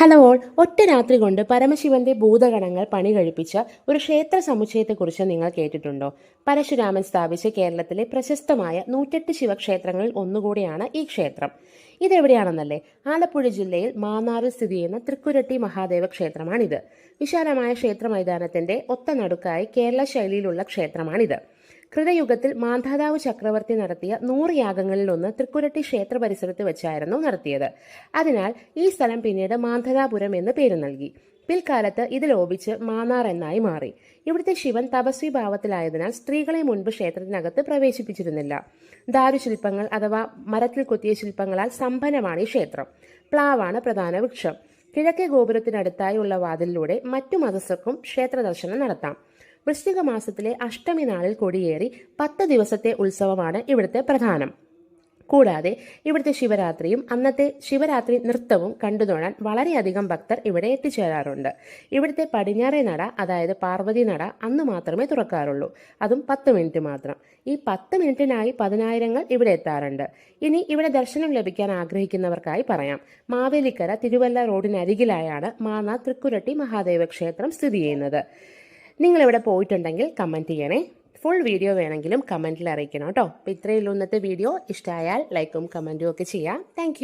Hello all. ഒറ്റ രാത്രി കൊണ്ട് പരമശിവന്റെ ഭൂതഗണങ്ങൾ പണി കഴിപ്പിച്ച ഒരു ക്ഷേത്ര സമുച്ചയത്തെക്കുറിച്ച് നിങ്ങൾ കേട്ടിട്ടുണ്ടോ? പരശുരാമൻ സ്ഥാപിച്ച കേരളത്തിലെ പ്രശസ്തമായ നൂറ്റെട്ട് ശിവക്ഷേത്രങ്ങളിൽ ഒന്നുകൂടിയാണ് ഈ ക്ഷേത്രം. ഇതെവിടെയാണെന്നല്ലേ? ആലപ്പുഴ ജില്ലയിൽ മാന്നാറിൽ സ്ഥിതി ചെയ്യുന്ന തൃക്കുരട്ടി മഹാദേവ ക്ഷേത്രമാണിത്. വിശാലമായ ക്ഷേത്ര മൈതാനത്തിന്റെ ഒത്ത നടുക്കായി കേരള ശൈലിയിലുള്ള ക്ഷേത്രമാണിത്. കൃതയുഗത്തിൽ മാന്ധാതാവ് ചക്രവർത്തി നടത്തിയ നൂറ് യാഗങ്ങളിലൊന്ന് തൃക്കുരട്ടി ക്ഷേത്ര പരിസരത്ത് വെച്ചായിരുന്നു നടത്തിയത്. അതിനാൽ ഈ സ്ഥലം പിന്നീട് മാന്ധതാപുരം എന്ന് പേര് നൽകി. പിൽക്കാലത്ത് ഇത് ലോപിച്ച് മാന്നാർ എന്നായി മാറി. ഇവിടുത്തെ ശിവൻ തപസ്വി ഭാവത്തിലായതിനാൽ സ്ത്രീകളെ മുൻപ് ക്ഷേത്രത്തിനകത്ത് പ്രവേശിപ്പിച്ചിരുന്നില്ല. ദാരുശില്പങ്ങൾ അഥവാ മരത്തിൽ കൊത്തിയ ശില്പങ്ങളാൽ സമ്പന്നമാണ് ഈ ക്ഷേത്രം. പ്ലാവാണ് പ്രധാന വൃക്ഷം. കിഴക്കേ ഗോപുരത്തിനടുത്തായുള്ള വാതിലിലൂടെ മറ്റു മതസ്ഥർക്കും ക്ഷേത്ര ദർശനം നടത്താം. വൃശ്ചിക മാസത്തിലെ അഷ്ടമി നാളിൽ കൊടിയേറി പത്ത് ദിവസത്തെ ഉത്സവമാണ് ഇവിടുത്തെ പ്രധാനം. കൂടാതെ ഇവിടുത്തെ ശിവരാത്രിയും അന്നത്തെ ശിവരാത്രി നൃത്തവും കണ്ടുതൊഴാൻ വളരെയധികം ഭക്തർ ഇവിടെ എത്തിച്ചേരാറുണ്ട്. ഇവിടുത്തെ പടിഞ്ഞാറേ നട അതായത് പാർവതി നട അന്ന് മാത്രമേ തുറക്കാറുള്ളൂ. അതും പത്ത് മിനിറ്റ് മാത്രം. ഈ പത്ത് മിനിറ്റിനായി പതിനായിരങ്ങൾ ഇവിടെ എത്താറുണ്ട്. ഇനി ഇവിടെ ദർശനം ലഭിക്കാൻ ആഗ്രഹിക്കുന്നവർക്കായി പറയാം. മാവേലിക്കര തിരുവല്ല റോഡിനരികിലായാണ് മാന്നാ തൃക്കുരട്ടി മഹാദേവ ക്ഷേത്രം സ്ഥിതി ചെയ്യുന്നത്. നിങ്ങൾ ഇവിടെ പോയിട്ടുണ്ടെങ്കിൽ കമന്റ് ചെയ്യണേ. ഫുൾ വീഡിയോ വേണമെങ്കിലും കമന്റിൽ അറിയിക്കണം കേട്ടോ. അപ്പോൾ ഇത്രയേ ഉള്ളൂ ഇന്നത്തെ വീഡിയോ ഇഷ്ടമായാൽ ലൈക്കും കമന്റും ഒക്കെ ചെയ്യാം. താങ്ക്